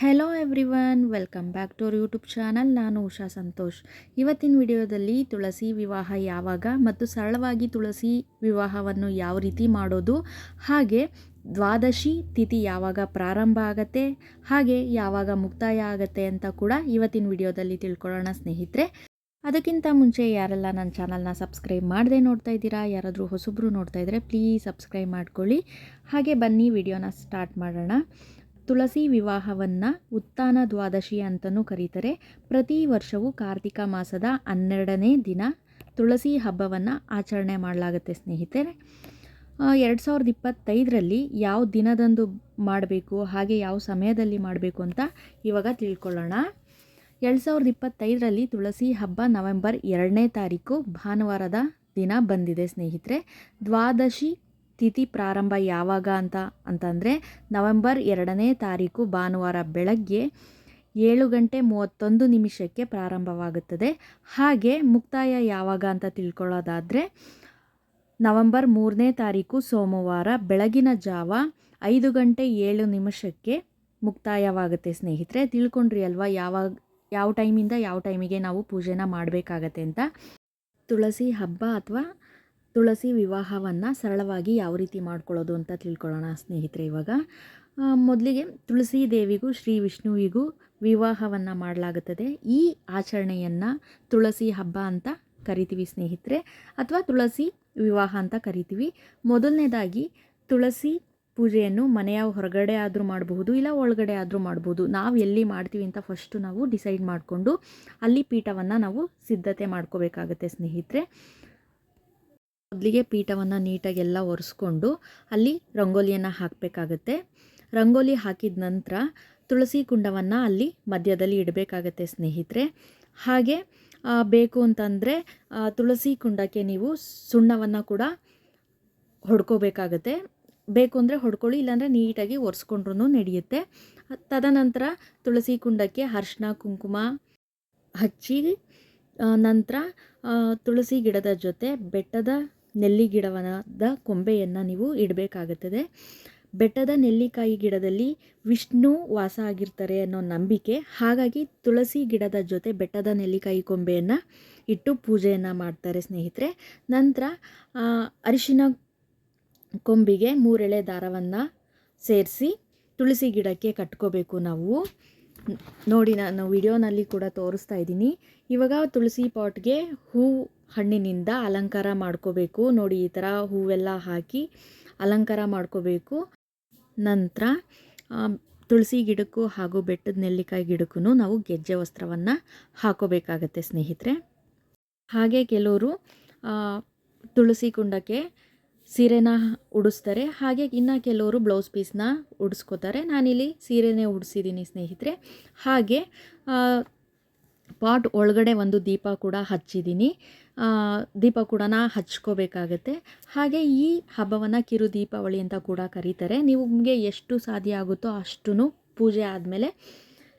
Hello everyone welcome back to our YouTube channel ನಾನು ಉಷಾ ಸಂತೋಷ್. ಇವತ್ತಿನ ವಿಡಿಯೋದಲ್ಲಿ ತುಳಸಿ ವಿವಾಹ ಯಾವಾಗ ಮತ್ತು ಸರಳವಾಗಿ ತುಳಸಿ ವಿವಾಹವನ್ನು ಯಾವ ರೀತಿ ಮಾಡೋದು, ಹಾಗೆ ದ್ವಾದಶಿ ತಿಥಿ ಯಾವಾಗ ಪ್ರಾರಂಭ ಆಗತ್ತೆ, ಹಾಗೆ ಯಾವಾಗ ಮುಕ್ತಾಯ ಆಗತ್ತೆ ಅಂತ ಕೂಡ ಇವತ್ತಿನ ವಿಡಿಯೋದಲ್ಲಿ ತಿಳ್ಕೊಳ್ಳೋಣ ಸ್ನೇಹಿತರೆ. ಅದಕ್ಕಿಂತ ಮುಂಚೆ ಯಾರೆಲ್ಲ ನನ್ನ ಚಾನಲ್ನ ಸಬ್ಸ್ಕ್ರೈಬ್ ಮಾಡದೆ ನೋಡ್ತಾ ಇದ್ದೀರಾ, ಯಾರಾದರೂ ಹೊಸಬ್ರು ನೋಡ್ತಾ ಇದ್ದರೆ ಪ್ಲೀಸ್ ಸಬ್ಸ್ಕ್ರೈಬ್ ಮಾಡ್ಕೊಳ್ಳಿ. ಹಾಗೆ ಬನ್ನಿ, ವಿಡಿಯೋನ ಸ್ಟಾರ್ಟ್ ಮಾಡೋಣ. ತುಳಸಿ ವಿವಾಹವನ್ನು ಉತ್ತಾನ ದ್ವಾದಶಿ ಅಂತಲೂ ಕರೀತಾರೆ. ಪ್ರತಿ ವರ್ಷವೂ ಕಾರ್ತಿಕ ಮಾಸದ ಹನ್ನೆರಡನೇ ದಿನ ತುಳಸಿ ಹಬ್ಬವನ್ನು ಆಚರಣೆ ಮಾಡಲಾಗುತ್ತೆ ಸ್ನೇಹಿತರೆ. ಎರಡು ಸಾವಿರದ ಇಪ್ಪತ್ತೈದರಲ್ಲಿ ಯಾವ ದಿನದಂದು ಮಾಡಬೇಕು, ಹಾಗೆ ಯಾವ ಸಮಯದಲ್ಲಿ ಮಾಡಬೇಕು ಅಂತ ಇವಾಗ ತಿಳ್ಕೊಳ್ಳೋಣ. ಎರಡು ಸಾವಿರದ ಇಪ್ಪತ್ತೈದರಲ್ಲಿ ತುಳಸಿ ಹಬ್ಬ ನವೆಂಬರ್ ಎರಡನೇ ತಾರೀಕು ಭಾನುವಾರದ ದಿನ ಬಂದಿದೆ ಸ್ನೇಹಿತರೆ. ದ್ವಾದಶಿ ತಿಥಿ ಪ್ರಾರಂಭ ಯಾವಾಗ ಅಂತ, ಅಂತಂದರೆ ನವೆಂಬರ್ ಎರಡನೇ ತಾರೀಕು ಭಾನುವಾರ ಬೆಳಗ್ಗೆ ಏಳು ಗಂಟೆ ಮೂವತ್ತೊಂದು ನಿಮಿಷಕ್ಕೆ ಪ್ರಾರಂಭವಾಗುತ್ತದೆ. ಹಾಗೆ ಮುಕ್ತಾಯ ಯಾವಾಗ ಅಂತ ತಿಳ್ಕೊಳ್ಳೋದಾದರೆ ನವೆಂಬರ್ ಮೂರನೇ ತಾರೀಕು ಸೋಮವಾರ ಬೆಳಗಿನ ಜಾವ ಐದು ಗಂಟೆ ಏಳು ನಿಮಿಷಕ್ಕೆ ಮುಕ್ತಾಯವಾಗುತ್ತೆ. ಸ್ನೇಹಿತರೆ, ತಿಳ್ಕೊಂಡ್ರಿ ಅಲ್ವಾ ಯಾವಾಗ ಯಾವ ಟೈಮಿಂದ ಯಾವ ಟೈಮಿಗೆ ನಾವು ಪೂಜೆನ ಮಾಡಬೇಕಾಗತ್ತೆ ಅಂತ. ತುಳಸಿ ಹಬ್ಬ ಅಥವಾ ತುಳಸಿ ವಿವಾಹವನ್ನು ಸರಳವಾಗಿ ಯಾವ ರೀತಿ ಮಾಡ್ಕೊಳ್ಳೋದು ಅಂತ ತಿಳ್ಕೊಳ್ಳೋಣ ಸ್ನೇಹಿತರೆ ಇವಾಗ. ಮೊದಲಿಗೆ ತುಳಸಿ ದೇವಿಗೂ, ಶ್ರೀ ವಿಷ್ಣುವಿಗೂ ವಿವಾಹವನ್ನು ಮಾಡಲಾಗುತ್ತದೆ. ಈ ಆಚರಣೆಯನ್ನು ತುಳಸಿ ಹಬ್ಬ ಅಂತ ಕರಿತೀವಿ ಸ್ನೇಹಿತರೆ, ಅಥವಾ ತುಳಸಿ ವಿವಾಹ ಅಂತ ಕರಿತೀವಿ. ಮೊದಲನೇದಾಗಿ ತುಳಸಿ ಪೂಜೆಯನ್ನು ಮನೆಯ ಹೊರಗಡೆ ಆದರೂ ಮಾಡಬಹುದು, ಇಲ್ಲ ಒಳಗಡೆ ಆದರೂ ಮಾಡ್ಬೋದು ನಾವು ಎಲ್ಲಿ ಮಾಡ್ತೀವಿ ಅಂತ ಫಸ್ಟು ನಾವು ಡಿಸೈಡ್ ಮಾಡಿಕೊಂಡು ಅಲ್ಲಿ ಪೀಠವನ್ನು ನಾವು ಸಿದ್ಧತೆ ಮಾಡ್ಕೋಬೇಕಾಗತ್ತೆ ಸ್ನೇಹಿತರೆ. ಮೊದಲಿಗೆ ಪೀಠವನ್ನು ನೀಟಾಗಿ ಎಲ್ಲ ಒರೆಸ್ಕೊಂಡು ಅಲ್ಲಿ ರಂಗೋಲಿಯನ್ನು ಹಾಕಬೇಕಾಗತ್ತೆ. ರಂಗೋಲಿ ಹಾಕಿದ ನಂತರ ತುಳಸಿ ಕುಂಡವನ್ನು ಅಲ್ಲಿ ಮಧ್ಯದಲ್ಲಿ ಇಡಬೇಕಾಗತ್ತೆ ಸ್ನೇಹಿತರೆ. ಹಾಗೆ ಬೇಕು ಅಂತಂದರೆ ತುಳಸಿ ಕುಂಡಕ್ಕೆ ನೀವು ಸುಣ್ಣವನ್ನು ಕೂಡ ಹೊಡ್ಕೋಬೇಕಾಗತ್ತೆ. ಬೇಕು ಅಂದರೆ ಹೊಡ್ಕೊಳ್ಳಿ, ಇಲ್ಲಾಂದರೆ ನೀಟಾಗಿ ಒರೆಸ್ಕೊಂಡ್ರೂ ನಡೆಯುತ್ತೆ. ತದನಂತರ ತುಳಸಿ ಕುಂಡಕ್ಕೆ ಅರ್ಶಿನ ಕುಂಕುಮ ಹಚ್ಚಿ ನಂತರ ತುಳಸಿ ಗಿಡದ ಜೊತೆ ಬೆಟ್ಟದ ನೆಲ್ಲಿ ಗಿಡವನದ ಕೊಂಬೆಯನ್ನು ನೀವು ಇಡಬೇಕಾಗುತ್ತದೆ. ಬೆಟ್ಟದ ನೆಲ್ಲಿಕಾಯಿ ಗಿಡದಲ್ಲಿ ವಿಷ್ಣು ವಾಸ ಆಗಿರ್ತಾರೆ ಅನ್ನೋ ನಂಬಿಕೆ, ಹಾಗಾಗಿ ತುಳಸಿ ಗಿಡದ ಜೊತೆ ಬೆಟ್ಟದ ನೆಲ್ಲಿಕಾಯಿ ಕೊಂಬೆಯನ್ನು ಇಟ್ಟು ಪೂಜೆಯನ್ನು ಮಾಡ್ತಾರೆ ಸ್ನೇಹಿತರೆ. ನಂತರ ಅರಿಶಿನ ಕೊಂಬಿಗೆ ಮೂರೆಳೆ ದಾರವನ್ನು ಸೇರಿಸಿ ತುಳಸಿ ಗಿಡಕ್ಕೆ ಕಟ್ಕೋಬೇಕು ನಾವು. ನೋಡಿ, ನಾನು ವಿಡಿಯೋನಲ್ಲಿ ಕೂಡ ತೋರಿಸ್ತಾ ಇದ್ದೀನಿ. ಇವಾಗ ತುಳಸಿ ಪಾಟ್ಗೆ ಹೂ ಹಣ್ಣಿನಿಂದ ಅಲಂಕಾರ ಮಾಡ್ಕೋಬೇಕು. ನೋಡಿ, ಈ ಥರ ಹೂವೆಲ್ಲ ಹಾಕಿ ಅಲಂಕಾರ ಮಾಡ್ಕೋಬೇಕು. ನಂತರ ತುಳಸಿ ಗಿಡಕ್ಕೂ ಹಾಗೂ ಬೆಟ್ಟದ ನೆಲ್ಲಿಕಾಯಿ ಗಿಡಕ್ಕೂ ನಾವು ಗೆಜ್ಜೆ ವಸ್ತ್ರವನ್ನು ಹಾಕೋಬೇಕಾಗತ್ತೆ ಸ್ನೇಹಿತರೆ. ಹಾಗೆ ಕೆಲವರು ತುಳಸಿ ಕುಂಡಕ್ಕೆ ಸೀರೆನ ಉಡಿಸ್ತಾರೆ. ಹಾಗೆ ಇನ್ನು ಕೆಲವರು ಬ್ಲೌಸ್ ಪೀಸ್ನ ಉಡಿಸ್ಕೋತಾರೆ. ನಾನಿಲ್ಲಿ ಸೀರೆನೇ ಉಡಿಸಿದ್ದೀನಿ ಸ್ನೇಹಿತರೆ. ಹಾಗೆ ಪಾಟ್ ಒಳಗಡೆ ಒಂದು ದೀಪ ಕೂಡ ಹಚ್ಚಿದ್ದೀನಿ. ದೀಪ ಕೂಡ ಹಚ್ಕೋಬೇಕಾಗತ್ತೆ. ಹಾಗೆ ಈ ಹಬ್ಬವನ್ನು ಕಿರು ದೀಪಾವಳಿ ಅಂತ ಕೂಡ ಕರೀತಾರೆ. ನಿಮಗೆ ಎಷ್ಟು ಸಾಧ್ಯ ಆಗುತ್ತೋ ಅಷ್ಟು ಪೂಜೆ ಆದಮೇಲೆ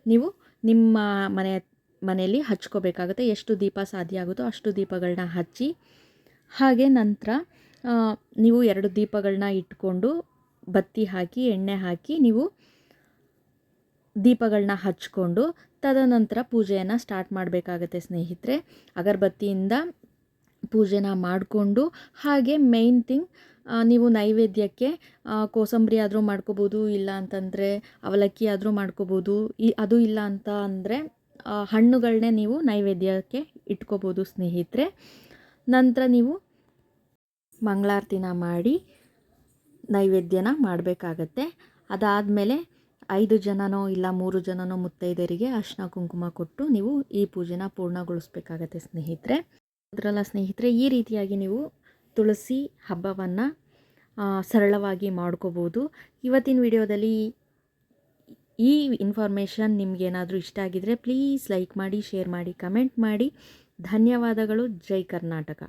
ನೀವು ನಿಮ್ಮ ಮನೆ, ಮನೆಯಲ್ಲಿ ಹಚ್ಕೋಬೇಕಾಗುತ್ತೆ. ಎಷ್ಟು ದೀಪ ಸಾಧ್ಯ ಆಗುತ್ತೋ ಅಷ್ಟು ದೀಪಗಳನ್ನ ಹಚ್ಚಿ. ಹಾಗೆ ನಂತರ ನೀವು ಎರಡು ದೀಪಗಳನ್ನ ಇಟ್ಕೊಂಡು ಬತ್ತಿ ಹಾಕಿ, ಎಣ್ಣೆ ಹಾಕಿ ನೀವು ದೀಪಗಳನ್ನ ಹಚ್ಕೊಂಡು ತದನಂತರ ಪೂಜೆಯನ್ನು ಸ್ಟಾರ್ಟ್ ಮಾಡಬೇಕಾಗತ್ತೆ ಸ್ನೇಹಿತರೆ. ಅಗರಬತ್ತಿಯಿಂದ ಪೂಜೆನ ಮಾಡಿಕೊಂಡು ಹಾಗೆ ಮೇಯ್ನ್ ಥಿಂಗ್ ನೀವು ನೈವೇದ್ಯಕ್ಕೆ ಕೋಸಂಬರಿ ಆದರೂ ಮಾಡ್ಕೋಬೋದು, ಇಲ್ಲ ಅಂತಂದರೆ ಅವಲಕ್ಕಿ ಆದರೂ ಮಾಡ್ಕೋಬೋದು, ಈ, ಅದು ಇಲ್ಲ ಅಂತ ಅಂದರೆ ಹಣ್ಣುಗಳನ್ನೇ ನೀವು ನೈವೇದ್ಯಕ್ಕೆ ಇಟ್ಕೋಬೋದು ಸ್ನೇಹಿತರೆ. ನಂತರ ನೀವು ಮಂಗಳಾರತಿನ ಮಾಡಿ ನೈವೇದ್ಯನ ಮಾಡಬೇಕಾಗತ್ತೆ. ಅದಾದಮೇಲೆ ಐದು ಜನನೋ ಇಲ್ಲ ಮೂರು ಜನನೋ ಮುತ್ತೈದೆಯರಿಗೆ ಅರ್ಶಿನ ಕುಂಕುಮ ಕೊಟ್ಟು ನೀವು ಈ ಪೂಜೆನ ಪೂರ್ಣಗೊಳಿಸ್ಬೇಕಾಗತ್ತೆ ಸ್ನೇಹಿತರೆ. ಅದರಲ್ಲ ಸ್ನೇಹಿತರೆ, ಈ ರೀತಿಯಾಗಿ ನೀವು ತುಳಸಿ ಹಬ್ಬವನ್ನು ಸರಳವಾಗಿ ಮಾಡ್ಕೋಬೋದು. ಇವತ್ತಿನ ವಿಡಿಯೋದಲ್ಲಿ ಈ ಇನ್ಫಾರ್ಮೇಷನ್ ನಿಮಗೇನಾದರೂ ಇಷ್ಟ ಆಗಿದರೆ ಪ್ಲೀಸ್ ಲೈಕ್ ಮಾಡಿ, ಶೇರ್ ಮಾಡಿ, ಕಮೆಂಟ್ ಮಾಡಿ. ಧನ್ಯವಾದಗಳು. ಜೈ ಕರ್ನಾಟಕ.